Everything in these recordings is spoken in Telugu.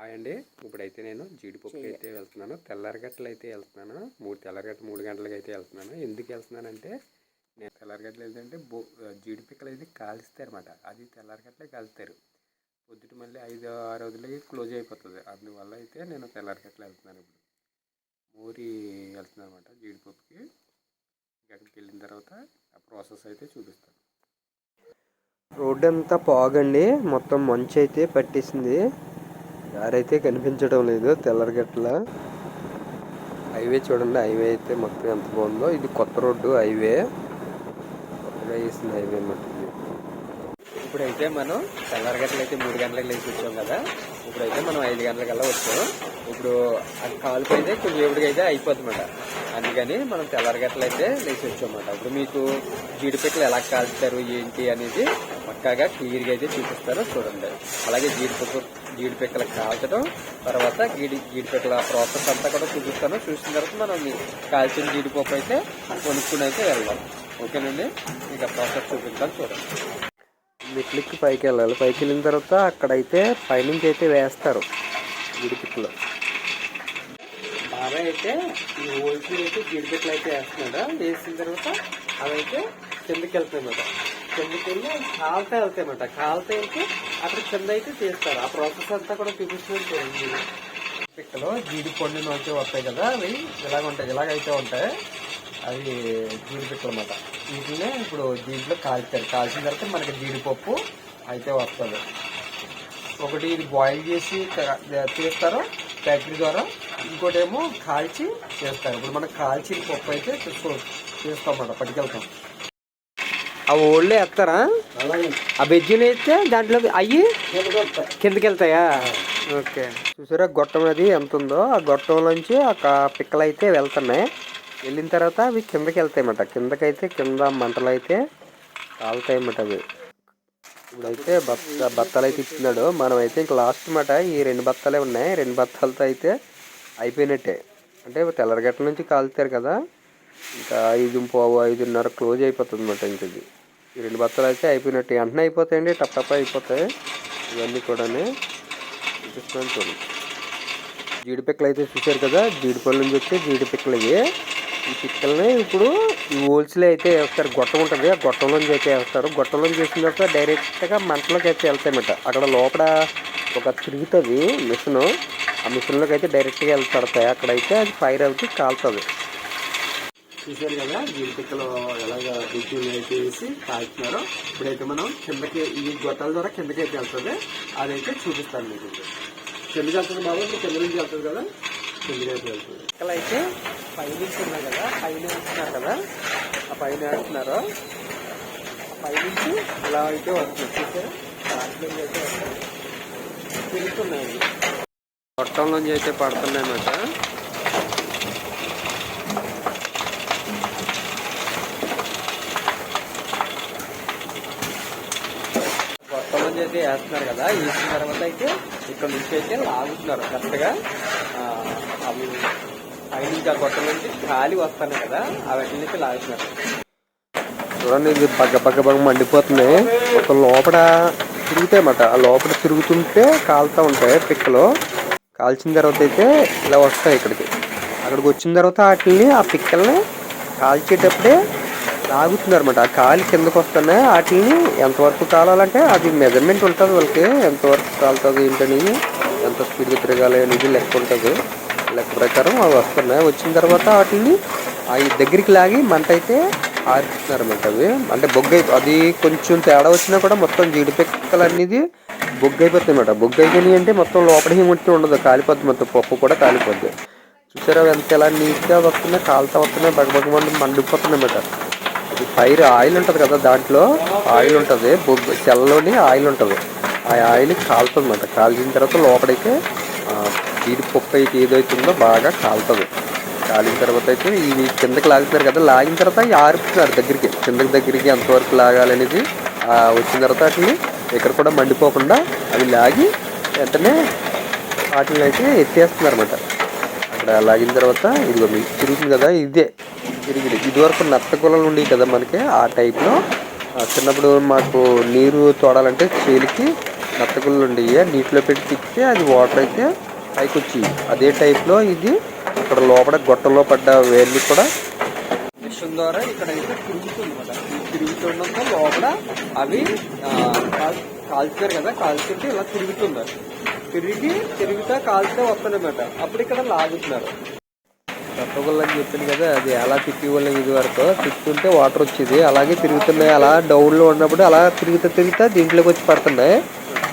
హాయ్ అండి. ఇప్పుడైతే నేను జీడిపప్పు అయితే వెళ్తున్నాను. తెల్లారగట్టలు అయితే వెళ్తున్నాను. మూడు తెల్లారగట్ట మూడు గంటలకు అయితే వెళ్తున్నాను. ఎందుకు వెళ్తున్నానంటే నేను తెల్లారగట్టలు వెళ్తుంటే బో జీడిపిక్కలు అయితే కాలుస్తారన్నమాట. అది తెల్లారగట్టలే కాలుస్తారు. పొద్దుట మళ్ళీ ఐదు ఆరు రోజులకి క్లోజ్ అయిపోతుంది. అందువల్ల అయితే నేను తెల్లారగట్టలు వెళ్తున్నాను ఇప్పుడు. మూరి వెళ్తున్నాను అనమాట జీడిపప్పుకి అక్కడికి వెళ్ళిన తర్వాత ఆ ప్రాసెస్ అయితే చూపిస్తాను. రోడ్డు అంతా పాగండి. మొత్తం మంచు అయితే పట్టేసింది. దారైతే కనిపించడం లేదు తెల్లరగట్ల. హైవే చూడండి హైవే అయితే మొత్తం ఎంత బాగుందో. ఇది కొత్త రోడ్డు హైవే. కొత్తగా వేసిన హైవే అన్నమాట ఇప్పుడైతే మనం తెల్లారగట్టలు అయితే మూడు గంటలకు లేచి వచ్చాం కదా. ఇప్పుడైతే మనం ఐదు గంటలకల్లా వచ్చాం. ఇప్పుడు అది కాలుపు అయితే కొంచెం అయితే అయిపోతుందన్నమాట. అందుకని మనం తెల్లారగట్టలు అయితే లేచి వచ్చామన్నమాట. ఇప్పుడు మీకు జీడిపెట్లు ఎలా కాల్చుతారు ఏంటి అనేది పక్కాగా క్లియర్గా అయితే చూపిస్తారో చూడండి. అలాగే జీడిపప్పు జీడిపిక్కలు కాల్చడం తర్వాత జీడి జీడిపిక్కల ప్రాసెస్ అంతా కూడా చూపిస్తాను. చూసిన తర్వాత మనం కాల్చిన జీడిపప్పు అయితే కొనుక్కుని అయితే వెళ్దాం. ఓకేనండి? ఇక ప్రాసెస్ చూపిస్తాను చూడండి. మెట్లెక్కి పైకి వెళ్ళాలి. పైకి వెళ్ళిన తర్వాత అక్కడైతే పైనుంచి అయితే వేస్తారు గిడిపిక్కలు బాబాయ్ అయితే ఈ హోల్స్ అయితే గిరిపెట్లు అయితే వేస్తున్నాడు? వేసిన తర్వాత అవైతే కిందకి వెళ్తాయన్నమాట. కిందకి వెళ్ళి కాలుతా వెళ్తాయన్నమాట. కాలుతా వెళ్తే అక్కడ కింద అయితే తీస్తారు. ఆ ప్రాసెస్ అంతా కూడా చూపిస్తుంది చూడండి. పిక్కలు జీడి పండు నుంచి వస్తాయి కదా అవి ఇలాగ ఉంటాయి ఇలాగైతే ఉంటాయి. అవి జీడిపిక్కలు అన్నమాట వీటినే ఇప్పుడు దీంట్లో కాల్చారు. కాల్చిన తర్వాత మనకి జీడిపప్పు అయితే వస్తుంది. ఒకటి ఇది బాయిల్ చేసి తీస్తారు ఫ్యాక్టరీ ద్వారా. ఇంకోటి ఏమో కాల్చి చేస్తారు. ఇప్పుడు మనం కాల్చిన పప్పు అయితే తీసుకో చేస్తాం అన్నమాట పట్టుకెళ్తాం. ఆ ఓళ్ళే వేస్తారా ఆ బెజ్జీలు వేస్తే దాంట్లో అయ్యి కిందకి వెళ్తాయా ఓకే. చూసారా గొట్టం అది ఎంత ఉందో? ఆ గొట్టంలోంచి ఒక పిక్కలు అయితే వెళ్తున్నాయి. వెళ్ళిన తర్వాత అవి కిందకి వెళ్తాయన్నమాట కిందకైతే కింద మంటలు అయితే కాలుతాయన్నమాట అవి. ఇప్పుడైతే బత్త బత్తాలు అయితే ఇచ్చినాడు మనం అయితే ఇంక లాస్ట్ మాట ఈ రెండు బత్తాలే ఉన్నాయి. రెండు బత్తాలతో అయితే అయిపోయినట్టే. అంటే తెల్లరగట్ల నుంచి కాలుతారు కదా. ఇంకా ఐదు పోవు ఐదున్నర క్లోజ్ అయిపోతుంది అన్నమాట ఇంక ఇది. ఈ రెండు బత్తాలు అయితే అయిపోయినట్టు. వెంటనే అయిపోతాయండి టప్ టప్ అయిపోతాయి. ఇవన్నీ కూడా చూపిస్తున్నాను చూడండి. జీడిపిక్కలు అయితే చూశారు కదా జీడిపళ్ళ నుంచి వచ్చే జీడిపిక్కలు ఇవి. ఈ పిక్కల్ని ఇప్పుడు ఈ హోల్స్లో అయితే వేస్తారు గొట్టం ఉంటుంది ఆ గొట్టంలోంచి అయితే వేస్తారు. గొట్టంలోంచి వేసిన తర్వాత డైరెక్ట్గా మంటలోకి అయితే వెళ్తాయన్నమాట. అక్కడ లోపల ఒక తిరుగుతుంది మిషన్. ఆ మిషన్లోకి అయితే డైరెక్ట్గా వెళ్ళి అక్కడైతే అది ఫైర్ అవుతూ కాలుతుంది. చూశారు కదా జీడిపిక్కలు ఎలాగ డిగ్రీలు అయితే వేసి కాల్చుతున్నారో ఇప్పుడైతే మనం కిందకి ఈ గొట్టాల ద్వారా కిందకి అయితే వెళ్తుంది. అదైతే చూపిస్తాను మీకు. కిందకి వెళ్తుంది బాబు ఇప్పుడు కింద నుంచి వెళ్తుంది కదా. కిందకి అయితే వెళ్తుంది. ఇక్కడ అయితే పైన ఉన్నాయి కదా పైన వేస్తున్నారు కదా. ఆ పైన వేస్తున్నారు. పైనుంచి ఇలా అయితే వస్తుంది. చూసారా? దాంట్లో అయితే వస్తుంది. తిరుగుతున్నాయి. గొట్టంలోంచి అయితే పడుతున్నాయి అన్నమాట గొట్టం నుంచి అయితే వేస్తున్నారు కదా వేసిన తర్వాత అయితే ఇక్కడ నుంచి అయితే లాగుతున్నారు. కరెక్ట్గా అవి పైనుంచి ఆ గొట్టం నుంచి గాలి వస్తున్నాయి కదా అవన్నీ నుంచి లాగుతున్నారు. చూడండి ఇది బగ్గ బగ్గ బగ్గ మండిపోతున్నాయి. ఒక లోపల తిరుగుతాయి అన్నమాట ఆ లోపల తిరుగుతుంటే కాలుతూ ఉంటాయి పిక్కలు. కాల్చిన తర్వాత అయితే ఇలా వస్తాయి ఇక్కడికి. అక్కడికి వచ్చిన తర్వాత వాటిని ఆ పిక్కల్ని కాల్చేటప్పుడే లాగుతున్నారు అనమాట ఆ కాలి కిందకు వస్తున్నాయి. వాటిని ఎంతవరకు కాలాలంటే అది మెజర్మెంట్ ఉంటుంది వాళ్ళకి. ఎంతవరకు కాలుతుంది ఏంటని ఎంత స్పీడ్గా తిరగాలి అనేది లెక్క ఉంటుంది. లెక్క ప్రకారం అవి వస్తున్నాయి. వచ్చిన తర్వాత వాటిని అవి దగ్గరికి లాగి మంట అయితే ఆరిస్తున్నారు అనమాట అవి. అంటే బొగ్గ అది కొంచెం తేడా వచ్చినా కూడా మొత్తం జీడిపిక్కలు అనేది బొగ్గ అయిపోతాయి అనమాట బొగ్గ అయిపోయినాయి అంటే మొత్తం లోపల ఏమిటి ఉండదు. కాలిపోద్ది మొత్తం. పప్పు కూడా కాలిపోద్ది. చూసారా ఎంత ఎలా నీట్గా వస్తున్నాయి కాలుతా వస్తున్నాయి బగబగ మండి మండిపోతున్నాయి అన్నమాట. ఈ ఫైర్ ఆయిల్ ఉంటుంది కదా దాంట్లో? ఆయిల్ ఉంటుంది బొగ్గు సెల్లోని ఆయిల్ ఉంటుంది. ఆ ఆయిల్ కాలుతుంది అనమాట కాల్చిన తర్వాత లోపలైతే ఆ, జీడిపప్పు అయితే ఏదైతుందో బాగా కాలుతుంది. కాలిన తర్వాత అయితే ఇవి కిందకి లాగుతున్నారు కదా లాగిన తర్వాత ఆరుపుతున్నారు దగ్గరికి. కిందకి దగ్గరికి ఎంతవరకు లాగాలనేది వచ్చిన తర్వాత వాటిని ఇక్కడ కూడా మండిపోకుండా అవి లాగి వెంటనే వాటిని అయితే ఎత్తేస్తున్నారు అనమాట అక్కడ లాగిన తర్వాత ఇదిగో మీకు తిరుగుతుంది కదా ఇదే. తిరిగి ఇదివరకు నత్త గుల్లలు ఉండేవి కదా మనకి ఆ టైప్లో. చిన్నప్పుడు మాకు నీరు తోడాలంటే చేలికి మెత్తగుళ్ళు ఉండేవి. నీటిలో పెట్టి తిప్పితే అది వాటర్ అయితే పైకి వచ్చి అదే టైప్లో ఇది ఇక్కడ లోపల గొట్టలో పడ్డ వేర్లు కూడా మిషన్ ద్వారా ఇక్కడ అయితే తిరుగుతుంది కదా. తిరుగుతుండడంతో లోపల అవి కాల్చారు కదా కాల్చుంటే ఇలా తిరుగుతుంది. తిరిగి తిరుగుతా కాల్చుతా వస్తుందన్నమాట అప్పుడు ఇక్కడ లాగుతున్నారు. కొత్తగొల్లు అని చెప్పింది కదా అది అలా తిప్పి వాళ్ళం ఇది వరకు? తిప్పుతుంటే వాటర్ వచ్చేది. అలాగే తిరుగుతున్నాయి అలా డౌన్లో ఉన్నప్పుడు అలా తిరుగుతా తిరుగుతా దీంట్లోకి వచ్చి పడుతున్నాయి.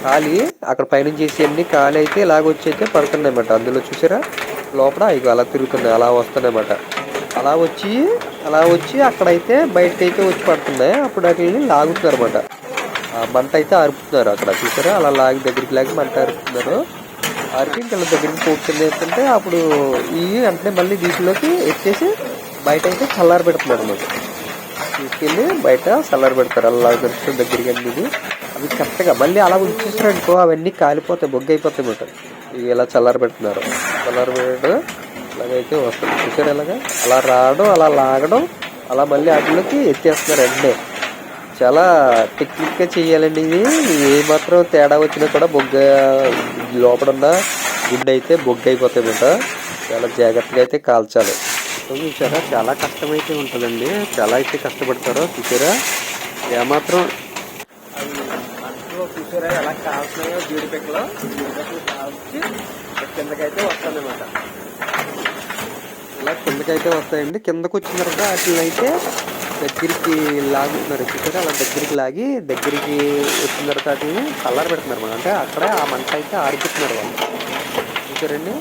ఖాళీ. అక్కడ పైన చేసి అన్ని ఖాళీ అయితే ఇలాగ వచ్చి అయితే పడుతున్నాయి అన్నమాట. అందులో చూసారా? లోపల ఇక అలా తిరుగుతున్నాయి అలా వస్తున్నాయన్నమాట అలా వచ్చి అలా వచ్చి అక్కడైతే బయటకైతే వచ్చి పడుతున్నాయి. అప్పుడు వాటిని లాగుతున్నారు అనమాట మంట అయితే అరుపుతున్నారు అక్కడ. చూసారా? అలా లాగి దగ్గరికి లాగి మంట అరుపుతున్నారు ఆరికి ఇంకా దగ్గరికి పోతుంది అప్పుడు ఈ వెంటనే మళ్ళీ వీటిలోకి ఎత్తేసి బయట అయితే చల్లారి పెడుతున్నారు అనమాట తీసుకెళ్ళి బయట చల్లారి పెడతారు. అలా దొరుకుతుంది దగ్గరికి అన్ని అవి కరెక్ట్గా మళ్ళీ అలా ఉంచేసారనుకో అవన్నీ కాలిపోతాయి బొగ్గు అయిపోతాయి అన్నమాట. ఇవి ఇలా చల్లారి పెడుతున్నారు? చల్లారి పెట్టడం ఇలాగైతే వస్తుంది. చూసారు ఎలాగా? అలా రావడం అలా లాగడం అలా మళ్ళీ వాటిలోకి ఎత్తేస్తున్నారు వెంటనే. చాలా టెక్నిక్గా చేయాలండి ఇది. ఏ మాత్రం తేడా వచ్చినా కూడా బొగ్గ లోపల ఉన్న గుండె అయితే బొగ్గ అయిపోతాయన్నమాట చాలా జాగ్రత్తగా అయితే కాల్చాలి. సో చూసారా చాలా కష్టమైతే ఉంటుందండి. చాలా అయితే కష్టపడతారో చూసారా? ఏమాత్రం చూసారా ఎలా కాల్చినాయో జీడిపెక్కలో జీడిపెక్కలు కాల్చి కిందకైతే వస్తుందన్నమాట ఇలా కిందకైతే వస్తాయండి. కిందకు వచ్చిన తర్వాత వాటిని అయితే దగ్గరికి లాగుతున్నారు చూసారా అలా దగ్గరికి లాగి దగ్గరికి వచ్చిన తర్వాత వాటిని కలర్ పెడుతున్నారు మనం. అంటే అక్కడ ఆ మంట అయితే ఆరిపిస్తున్నారు వాళ్ళు. చూసారండి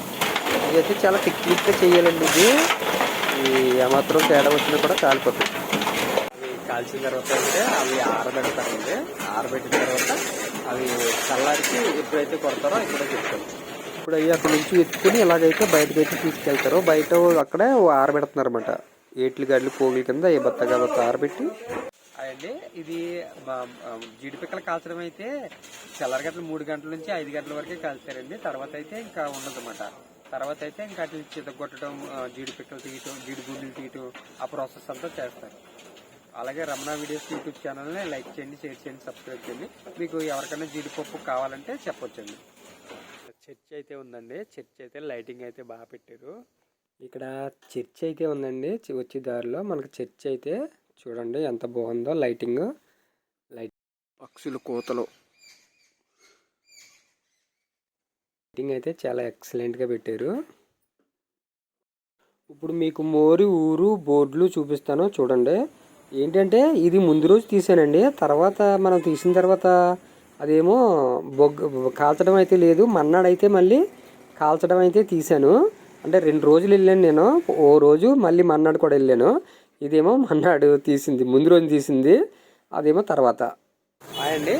ఇదైతే చాలా టెక్నిక్గా చేయాలండి ఇది. ఈ ఏమాత్రం తేడా వచ్చినా కూడా కాలిపోతుంది అవి కాల్చిన తర్వాత అయితే అవి ఆరబెడతారండి. ఆరబెట్టిన తర్వాత అవి చల్లారికి ఎప్పుడైతే కొడతారో ఇక్కడే చెప్తారు ఇప్పుడు అవి అక్కడ నుంచి ఎత్తుకుని ఇలాగైతే బయటకు అయితే తీసుకెళ్తారు బయట అక్కడే ఆరబెడుతున్నారు అనమాట ఏట్లు గడ్లు పోగుల కింద ఏ బత్త బత్త ఆరబెట్టి అండి ఇది జీడిపిక్కలు కాల్చడం అయితే చల్లర గంటలు మూడు గంటల నుంచి ఐదు గంటల వరకే కాల్చారండి. తర్వాత అయితే ఇంకా ఉండదన్నమాట. తర్వాత అయితే ఇంకా అట్లా చితగొట్టడం జీడిపిక్కలు తీయటం జీడి గుండెలు తీయటం ఆ ప్రాసెస్ అంతా చేస్తారు. అలాగే రమణ వీడియోస్ యూట్యూబ్ ఛానల్ని లైక్ చేయండి షేర్ చేయండి సబ్స్క్రైబ్ చేయండి. మీకు ఎవరికైనా జీడిపప్పు కావాలంటే చెప్పొచ్చండి. చర్చ్ అయితే ఉందండి. చర్చ్ అయితే లైటింగ్ అయితే బాగా పెట్టారు. ఇక్కడ చర్చ్ అయితే ఉందండి. వచ్చే దారిలో మనకు చర్చ్ అయితే చూడండి ఎంత బాగుందో లైటింగ్. లైట్ పక్షుల కోతలు. లైటింగ్ అయితే చాలా ఎక్సలెంట్గా పెట్టారు. ఇప్పుడు మీకు మోరి ఊరు బోర్డులు చూపిస్తాను చూడండి. ఏంటంటే ఇది ముందు రోజు తీసానండి. తర్వాత మనం తీసిన తర్వాత అదేమో బొగ్గ కాల్చడం అయితే లేదు. మన్నాడైతే మళ్ళీ కాల్చడం అయితే తీసాను. అంటే రెండు రోజులు వెళ్ళాను నేను. ఓ రోజు మళ్ళీ మన్నాడు కూడా వెళ్ళాను. ఇదేమో మన్నాడు తీసింది ముందు రోజు తీసింది అదేమో తర్వాత. అండి.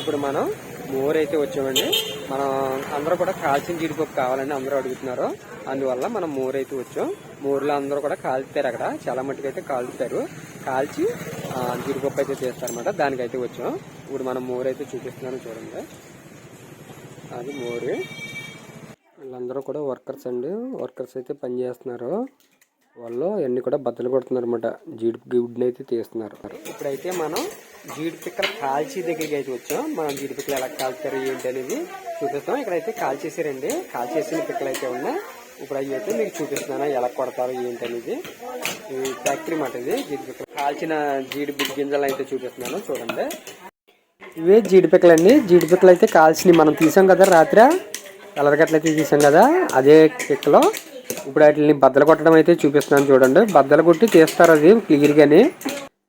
ఇప్పుడు మనం మోర్ అయితే వచ్చామండి. మనం అందరూ కూడా కాల్చిన జీడిపప్పు కావాలని అందరూ అడుగుతున్నారు. అందువల్ల మనం మోర్ అయితే వచ్చాం. మోర్లో అందరూ కూడా కాల్చుతారు అక్కడ. చాలా మట్టుకు అయితే కాల్చుతారు. కాల్చి జీడిపప్పు అయితే చేస్తారనమాట దానికైతే వచ్చాం. ఇప్పుడు మనం మోర్ అయితే చూపిస్తున్నాను చూడండి. అది మోరు. వీళ్ళందరూ కూడా వర్కర్స్ అండి. వర్కర్స్ అయితే పని చేస్తున్నారు. వాళ్ళు అన్ని కూడా బద్దలు కొడుతున్నారు అనమాట జీడి గుడ్ని అయితే తీస్తున్నారు. ఇప్పుడైతే మనం జీడి పిక్కలు కాల్చి దగ్గరికి అయితే వచ్చాం. మనం జీడి పిక్కలు ఎలా కాల్చారు ఏంటి అనేది చూపిస్తాం. ఇక్కడైతే కాల్చేసారండి. కాల్చేసిన పిక్కలు అయితే ఉన్నాయి. ఇప్పుడు అవి అయితే మీకు చూపిస్తున్నాను. ఎలా కొడతారు ఏంటి అనేది. ఈ ఫ్యాక్టరీ మాట ఇది. జీడి పిక్కలు కాల్చిన జీడి గింజలు అయితే చూపిస్తున్నాను. చూడండి. ఇవే జీడిపిక్కలు అండి జీడిపిక్కలు అయితే కాల్చినవి మనం తీసాం కదా రాత్రి. కలరగట్లయితే తీసాం కదా అదే పిక్కలో ఇప్పుడు వాటిని బద్దలు కొట్టడం అయితే చూపిస్తున్నాను చూడండి. బద్దలు కొట్టి తీస్తారు అది క్లియర్గాని.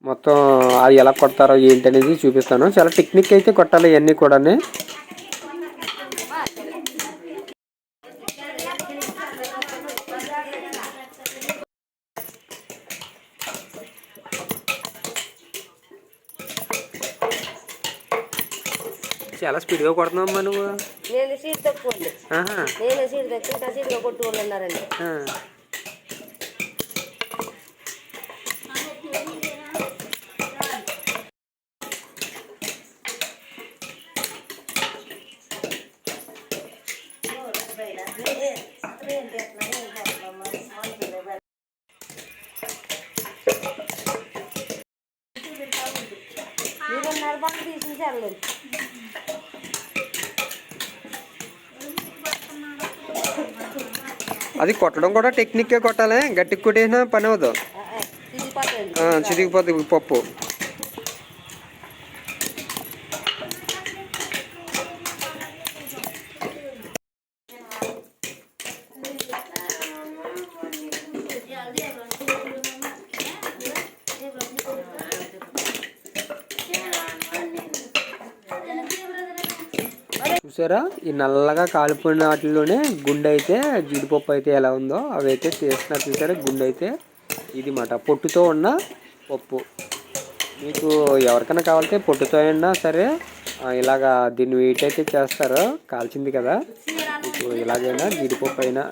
మొత్తం అది ఎలా కొడతారో ఏంటి అనేది చూపిస్తాను. చాలా టెక్నిక్ అయితే కొట్టాలి ఇవన్నీ కూడా చాలా స్పీడ్గా కొడుతున్నావు నువ్వు. నేను సీట్ తక్కువ నేను సీట్ తక్కువ సీట్గా కొట్టు వాళ్ళు ఉన్నారండి ఆ. మీరున్నర బాగా తీసించారు అది కొట్టడం కూడా టెక్నిక్గా కొట్టాలి. గట్టికి కొట్టేసినా పని ఆ, చితికిపోతుంది పప్పు. చూసారా? ఈ నల్లగా కాలిపోయిన వాటిలోనే గుండె అయితే జీడిపప్పు అయితే ఎలా ఉందో అవి అయితే చేస్తున్నారు చూసారా? గుండె అయితే ఇది మాట. పొట్టుతో ఉన్న పప్పు. మీకు ఎవరికైనా కావాలంటే పొట్టుతో అయినా సరే ఇలాగా దీన్ని వెయిట్ అయితే చేస్తారు. కాల్చింది కదా. మీకు ఇలాగైనా జీడిపప్పు అయినా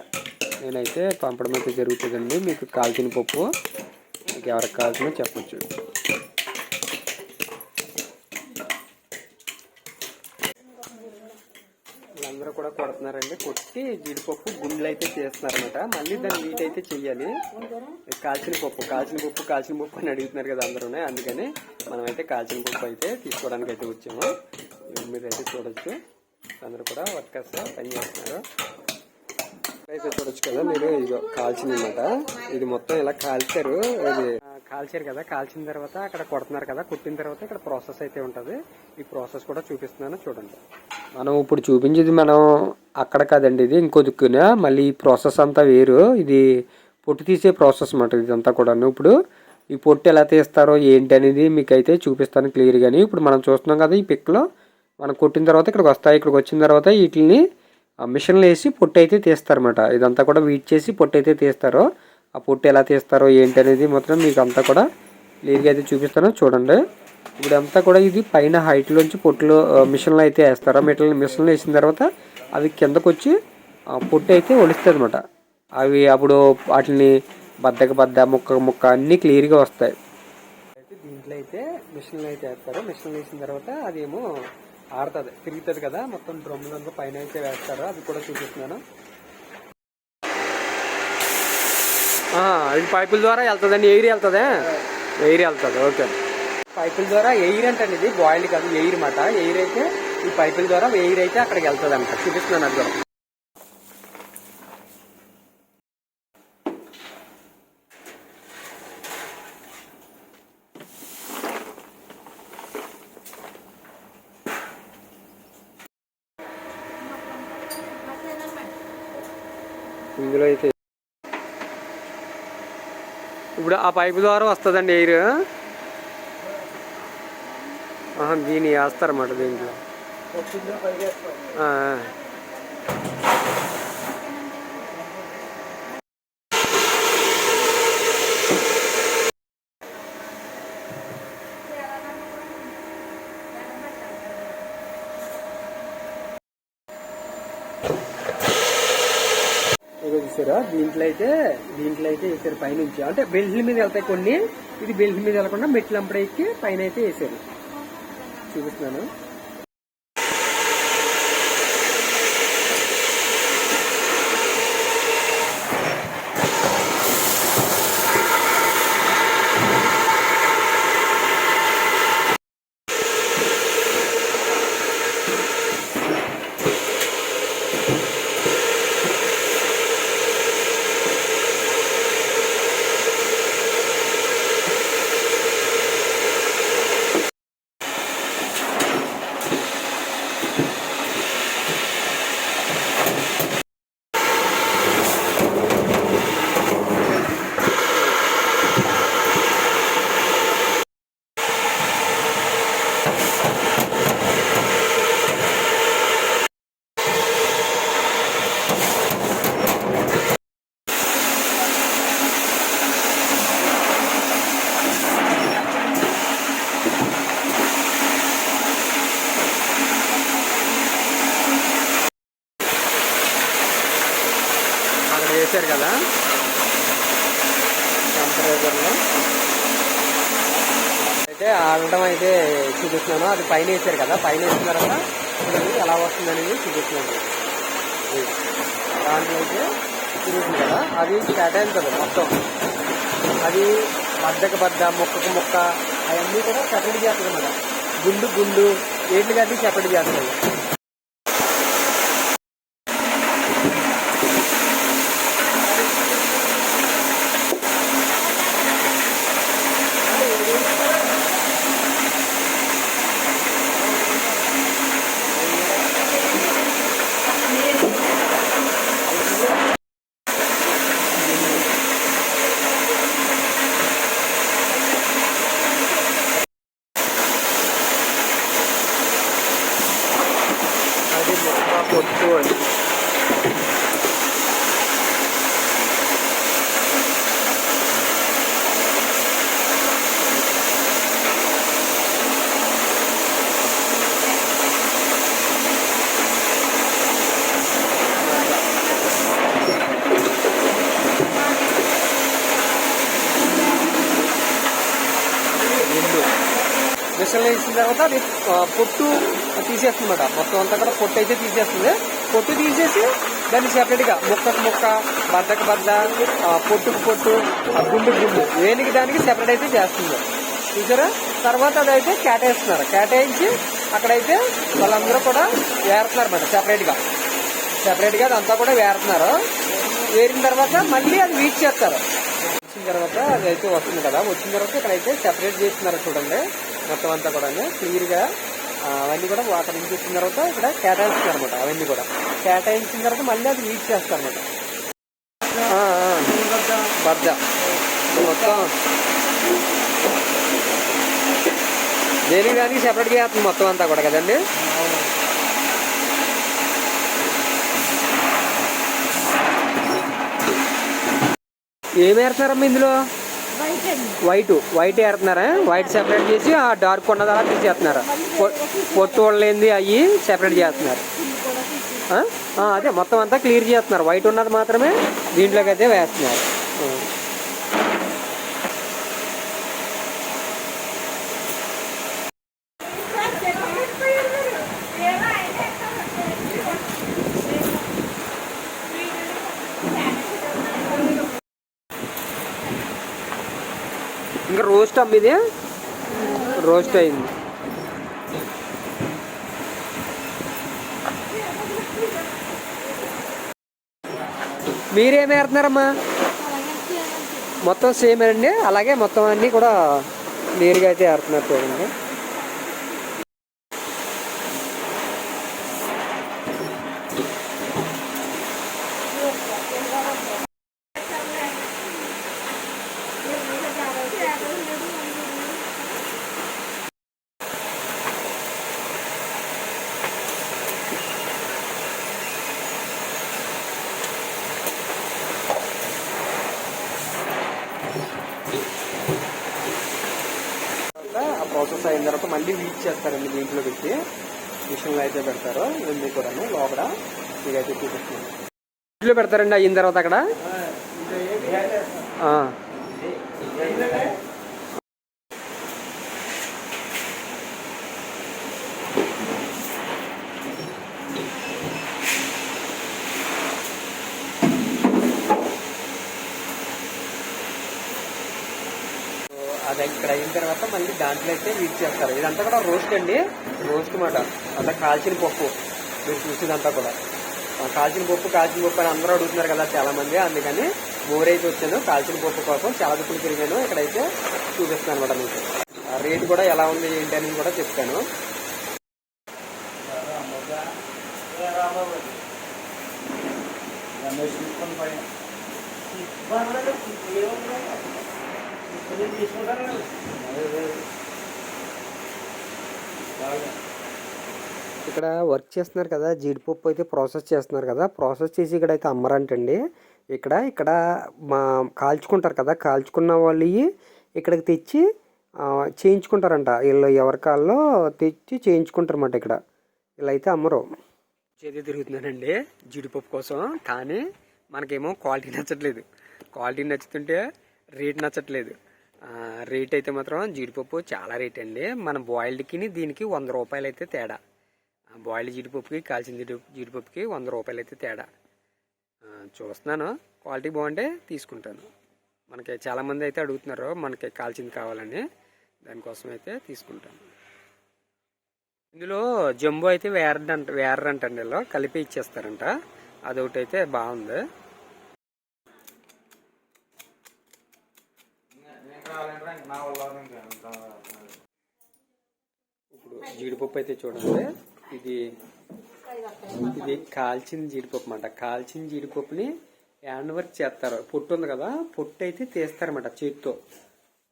నేనైతే పంపడం అయితే జరుగుతుందండి. మీకు కాల్చిన పప్పు. మీకు ఎవరికి కావాల్సిన చెప్పచ్చు. వీళ్ళందరూ కూడా కొడుతున్నారండి కొట్టి జీడిపప్పు గుండెలు అయితే చేస్తున్నారనమాట మళ్ళీ దాన్ని నీట్ అయితే చెయ్యాలి. కాల్చిన పప్పు కాల్చిన పప్పు కాల్చిన పప్పు అని అడుగుతున్నారు కదా అందరూ అందుకని మనమైతే కాల్చిన పప్పు అయితే తీసుకోవడానికి అయితే వచ్చాము. మీరు అయితే చూడొచ్చు. అందరూ కూడా వర్కర్స్ పని చేస్తున్నారు. అయితే చూడొచ్చు కదా మీరు ఇదిగో కాల్చింది ఇది మొత్తం ఇలా కాల్చారు. ఇది కాల్చారు కదా కాల్చిన తర్వాత అక్కడ కొడుతున్నారు కదా కుట్టిన తర్వాత ఇక్కడ ప్రాసెస్ అయితే ఉంటుంది. ఈ ప్రాసెస్ కూడా చూపిస్తున్నాను చూడండి. మనం ఇప్పుడు చూపించేది మనం అక్కడ కాదండి ఇది ఇంకో దిక్కున మళ్ళీ ఈ ప్రాసెస్ అంతా వేరు. ఇది పొట్టు తీసే ప్రాసెస్ అన్నమాట ఇదంతా కూడా ఇప్పుడు ఈ పొట్టు ఎలా తీస్తారో ఏంటి అనేది మీకు అయితే చూపిస్తాను క్లియర్గాని. ఇప్పుడు మనం చూస్తున్నాం కదా ఈ పిక్లో మనం కొట్టిన తర్వాత ఇక్కడికి వస్తాయి ఇక్కడికి వచ్చిన తర్వాత వీటిని ఆ వేసి పొట్టు అయితే తీస్తారన్నమాట. ఇదంతా కూడా వీట్ చేసి పొట్టు అయితే తీస్తారో ఆ పొట్టు ఎలా తీస్తారో ఏంటి అనేది మాత్రం మీకు అంతా కూడా క్లియర్గా అయితే చూపిస్తాను. చూడండి. ఇప్పుడు అంతా కూడా ఇది పైన హైట్లోంచి పొట్టులో మిషన్లో అయితే వేస్తారు? మిషన్ మిషన్లో వేసిన తర్వాత అవి కిందకు వచ్చి ఆ, పొట్టు అయితే ఒలుస్తుంది అనమాట అవి అప్పుడు వాటిని బద్దక బద్ద ముక్క ముక్క అన్నీ క్లియర్గా వస్తాయి. అయితే దీంట్లో అయితే మిషన్లు అయితే వేస్తారు. మిషన్లు వేసిన తర్వాత అదేమో ఆడుతుంది తిరుగుతుంది కదా. మొత్తం డ్రమ్ములంతా పైన అయితే వేస్తారు. అది కూడా చూపిస్తున్నాను. ఇది పైపుల ద్వారా వెళ్తుందండి ఎయిర్ వెళ్తుందా? ఎయిర్ వెళ్తుంది ఓకే. పైపుల ద్వారా ఎయిర్ అంటండి ఇది బాయిల్డ్ కాదు ఎయిర్ మాట. ఎయిర్ అయితే ఈ పైపుల ద్వారా ఎయిర్ అయితే అక్కడికి వెళ్తుంది అంట చూపిస్తున్నాను అది కూడా ఇందులో అయితే ఇప్పుడు ఆ పైపు ద్వారా వస్తుందండి ఎయిర్. దీన్ని వేస్తారన్నమాట దీంట్లో. చూసారా? దీంట్లో అయితే అయితే వేసారు పైనుంచి. అంటే బెల్ట్ మీద వెళ్తాయి కొన్ని ఇది బెల్ట్ మీద వెళ్ళకుండా మెట్లు అంపడ పైన అయితే వేసారు చూపిస్తున్నాను. చూశారు కదా? టెంపరేచర్లో. అయితే ఆడటం అయితే చూపిస్తున్నాను. అది పైన వేసారు కదా? పైన వేసిన తర్వాత చూడండి ఎలా వస్తుంది అనేది చూపిస్తున్నాను. దాంట్లో అయితే తిరుగుతుంది కదా? అది స్టార్ట్ కదా మొత్తం. అది బద్దకు బద్ద మొక్కకు మొక్క అవన్నీ కూడా సెపరేట్ చేస్తుంది అన్నమాట. గుండు గుండు ఏంటి కట్టి సెపరేట్ చేస్తుంది ఆ పొట్టు అని మిషన్ వేసిన తర్వాత అది పొట్టు తీసేస్తుంది అనమాట మొత్తం అంతా కూడా పొట్టు అయితే తీసేస్తుంది. పొట్టు తీసేసి దాన్ని సెపరేట్గా ముక్కకు ముక్క బద్దకు బద్ద పొట్టుకు పొట్టు ఆ, గుండు గుండు దేనికి దానికి సెపరేట్ అయితే చేస్తుంది. చూసారా? తర్వాత అదైతే కేటాయిస్తున్నారు కేటాయించి అక్కడైతే వాళ్ళందరూ కూడా వేరుతున్నారు అనమాట సెపరేట్గా సెపరేట్గా అదంతా కూడా వేరుతున్నారు. వేరిన తర్వాత మళ్ళీ అది వీచ్ చేస్తారు. వచ్చిన తర్వాత అది అయితే వస్తుంది కదా. వచ్చిన తర్వాత ఇక్కడైతే సెపరేట్ చేస్తున్నారు చూడండి. మొత్తం అంతా కూడా క్లియర్గా అవన్నీ కూడా వాటర్ నుంచి వచ్చిన తర్వాత ఇక్కడ కేటాయిస్తున్నారు అనమాట అవన్నీ కూడా. కేటాయించిన తర్వాత మళ్ళీ అది వీచ్ చేస్తారు అనమాట బద్ద మొత్తం దేనికి దానికి సెపరేట్గా వేస్తుంది మొత్తం అంతా కూడా కదండి? ఏం వేస్తున్నారమ్మా ఇందులో? వైట్ వైట్ వేస్తున్నారా వైట్ సెపరేట్ చేసి ఆ డార్క్ ఉన్నది అలా తీసేస్తున్నారు. పొట్టు వాళ్ళేంది అవి సెపరేట్ చేస్తున్నారు. అదే మొత్తం అంతా క్లియర్ చేస్తున్నారు. వైట్ ఉన్నది మాత్రమే దీంట్లోకి అయితే వేస్తున్నారు ఆ. ఇంకా రోస్ట్ అమ్మ ఇది. రోస్ట్ అయింది. మీరేం వేస్తున్నారమ్మా? మొత్తం సేమ్ అండి. అలాగే మొత్తం అన్నీ కూడా నేరుగా అయితే వేస్తున్నారు చూడండి. ఆ ప్రాసెస్ అయిన తర్వాత మళ్ళీ వీచ్ చేస్తారండి దీంట్లో పెట్టి. మిషన్లో అయితే పెడతారు. ఇవన్నీ కూడా లోపల ఇదైతే చూపిస్తున్నాను ఇంట్లో పెడతారండి అయిన తర్వాత అక్కడ ఆ. అది ఇక్కడ అయిన తర్వాత మళ్ళీ దాంట్లో అయితే వీట్ చేస్తారు. ఇదంతా కూడా రోస్ట్ అండి. రోస్ట్ మాట. అంతా కాల్చిన పప్పు. మీరు చూసేదంతా కూడా. కాల్చిన పప్పు కాల్చిన పప్పు అని అందరూ అడుగుతున్నారు కదా చాలామంది. అందుకని మోరైతే వచ్చాను. కాల్చిన పప్పు కోసం చాలా దుక్కులు తిరిగాను. ఇక్కడైతే చూపిస్తాను అనమాట మీకు. ఆ రేటు కూడా ఎలా ఉంది ఏంటి అని కూడా చెప్తాను. ఇక్కడ వర్క్ చేస్తున్నారు కదా జీడిపప్పు అయితే ప్రాసెస్ చేస్తున్నారు కదా ప్రాసెస్ చేసి ఇక్కడ అయితే అమ్మరంటండి. ఇక్కడ ఇక్కడ మా కాల్చుకుంటారు కదా కాల్చుకున్న వాళ్ళు ఇక్కడికి తెచ్చి చేయించుకుంటారంట. వీళ్ళు ఎవరి కాల్లో తెచ్చి చేయించుకుంటారన్నమాట ఇక్కడ. ఇలా అయితే అమ్మరు. చేతి తిరుగుతున్నానండి జీడిపప్పు కోసం. కానీ మనకేమో క్వాలిటీ నచ్చట్లేదు. క్వాలిటీ నచ్చుతుంటే రేట్ నచ్చట్లేదు. రేట్ అయితే మాత్రం జీడిపప్పు చాలా రేట్ అండి. మన బాయిల్డ్కి దీనికి వంద రూపాయలు అయితే తేడా బాయిల్డ్ జీడిపప్పుకి కాల్చిన జీడి జీడిపప్పుకి వంద రూపాయలు అయితే తేడా చూస్తున్నాను. క్వాలిటీ బాగుంటే తీసుకుంటాను. మనకి చాలామంది అయితే అడుగుతున్నారు మనకి కాల్చింది కావాలని. దానికోసం అయితే తీసుకుంటాను. ఇందులో జంబో అయితే వేరడంట వేరంటండి వీళ్ళు కలిపి ఇచ్చేస్తారంట. అదొకటి అయితే బాగుంది. ఇప్పుడు జీడిపప్పు అయితే చూడండి. ఇది ఇది కాల్చిన జీడిపప్పు అన్నమాట. కాల్చిన జీడిపప్పుని హ్యాండ్ వర్క్ చేస్తారు. పొట్టు ఉంది కదా పొట్టు అయితే తీస్తారన్నమాట చేతితో.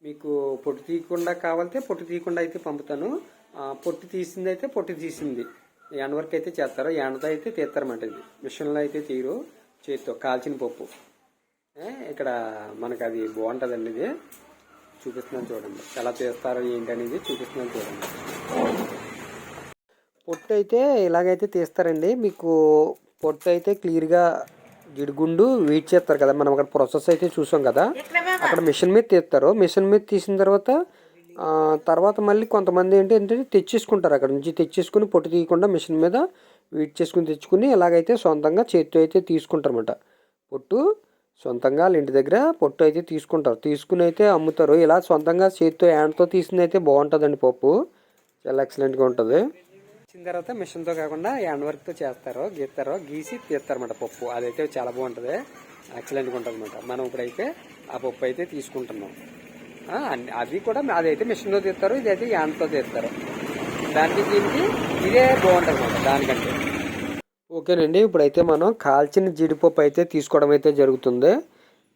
మీకు పొట్టు తీయకుండా కావాలంటే పొట్టు తీయకుండా అయితే పంపుతాను. పొట్టు తీసింది అయితే పొట్టు తీసింది. ఎండ వర్క్ అయితే చేస్తారు. ఎండతో అయితే తీస్తారన్నమాట ఇది. మిషన్లో అయితే తీరు చేతితో కాల్చిన పప్పు. ఇక్కడ మనకు అది బాగుంటుందండి ఇది. చూపిస్తున్నాను చూడండి. ఎలా తీస్తారు ఏంటి అనేది చూపిస్తున్నాను చూడండి. పొట్టు అయితే ఇలాగైతే తీస్తారండి. మీకు పొట్టు అయితే క్లియర్గా జిడిగుండు వెయిట్ చేస్తారు కదా. మనం అక్కడ ప్రాసెస్ అయితే చూసాం కదా. అక్కడ మిషన్ మీద తీస్తారు. మిషన్ మీద తీసిన తర్వాత తర్వాత మళ్ళీ కొంతమంది ఏంటి ఏంటంటే తెచ్చేసుకుంటారు అక్కడ నుంచి. తెచ్చేసుకుని పొట్టు తీయకుండా మిషన్ మీద వెయిట్ చేసుకుని తెచ్చుకుని ఇలాగైతే సొంతంగా చేతితో అయితే తీసుకుంటారు అనమాట పొట్టు సొంతంగా వాళ్ళ ఇంటి దగ్గర పొట్టు అయితే తీసుకుంటారు. తీసుకుని అయితే అమ్ముతారు. ఇలా సొంతంగా చేతితో హ్యాండ్తో తీసింది అయితే బాగుంటుందండి పప్పు. చాలా ఎక్సలెంట్గా ఉంటుంది. వచ్చిన తర్వాత మిషన్తో కాకుండా హ్యాండ్ వర్క్తో చేస్తారు గీస్తారు. గీసి తీస్తారన్నమాట పప్పు. అదైతే చాలా బాగుంటుంది. ఎక్సలెంట్గా ఉంటుంది అనమాట మనం ఇప్పుడైతే ఆ పప్పు అయితే తీసుకుంటున్నాం. అన్ని- అది కూడా అదైతే మిషన్తో తీస్తారు ఇదైతే హ్యాండ్తో తీస్తారు. దానికి దీనికి ఇదే బాగుంటుంది అనమాట దానికంటే. ఓకేనండి ఇప్పుడైతే మనం కాల్చిన జీడిపప్పు అయితే తీసుకోవడం అయితే జరుగుతుంది.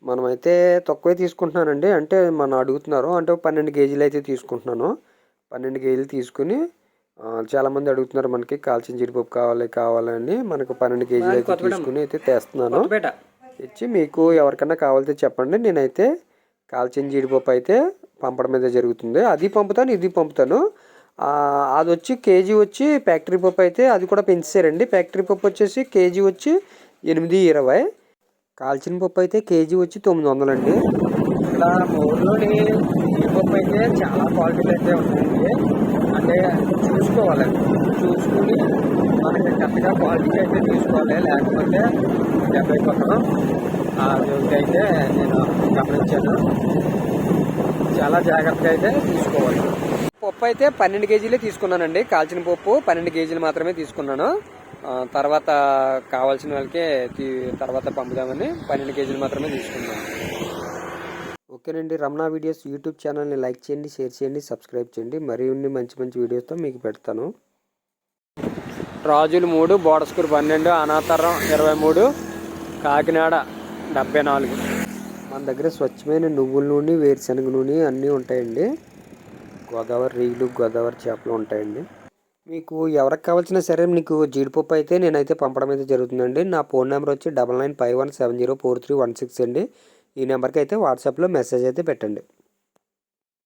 మనమైతే తక్కువే తీసుకుంటున్నానండి. అంటే మనం అడుగుతున్నారు అంటే పన్నెండు కేజీలు అయితే తీసుకుంటున్నాను. పన్నెండు కేజీలు తీసుకుని చాలామంది అడుగుతున్నారు మనకి కాల్చిన జీడిపప్పు కావాలి కావాలని మనకు పన్నెండు కేజీలు అయితే తీసుకుని అయితే తెస్తున్నాను. ఇచ్చి మీకు ఎవరికైనా కావాలితే చెప్పండి. నేనైతే కాల్చిన జీడిపప్పు అయితే పంపడం అయితే జరుగుతుంది. అది పంపుతాను ఇది పంపుతాను. అది వచ్చి కేజీ వచ్చి ఫ్యాక్టరీ పప్పు అయితే అది కూడా పెంచేశారండి. ఫ్యాక్టరీ పప్పు వచ్చేసి కేజీ వచ్చి ఎనిమిది ఇరవై. కాల్చిన పప్పు అయితే కేజీ వచ్చి తొమ్మిది వందలండి. ఇలా ఊర్లోని పప్పు అయితే చాలా క్వాలిటీలు అయితే ఉన్నాయండి అంటే చూసుకోవాలండి. చూసుకుని మనకి కరెక్ట్గా క్వాలిటీ అయితే తీసుకోవాలి. లేకపోతే డెబ్బై కొట్టడం. అయితే నేను గమనించాను. చాలా జాగ్రత్తగా అయితే తీసుకోవాలి. పప్పు అయితే పన్నెండు కేజీలే తీసుకున్నానండి. కాల్చిన పప్పు పన్నెండు కేజీలు మాత్రమే తీసుకున్నాను. తర్వాత కావాల్సిన వాళ్ళకే తర్వాత పంపుదామని పన్నెండు కేజీలు మాత్రమే తీసుకున్నాను. ఓకేనండి. రమణ వీడియోస్ యూట్యూబ్ ఛానల్ని లైక్ చేయండి షేర్ చేయండి సబ్స్క్రైబ్ చేయండి. మరిన్ని మంచి మంచి వీడియోస్తో మీకు పెడతాను. రాజులు మూడు బోడస్కూరు పన్నెండు అనాతరం ఇరవై మూడు కాకినాడ డెబ్బై నాలుగు. మన దగ్గర స్వచ్ఛమైన నువ్వుల నూనె వేరుశనగ నూనె అన్నీ ఉంటాయండి. గోదావరి రీలు గోదావరి చేపలు ఉంటాయండి. మీకు ఎవరికి కావాల్సిన సరే మీకు జీడిపప్పు అయితే నేనైతే పంపడం అయితే జరుగుతుందండి. నా ఫోన్ నెంబర్ వచ్చి double nine five one seven zero four three one six అండి. ఈ నెంబర్కి అయితే వాట్సాప్లో మెసేజ్ అయితే పెట్టండి.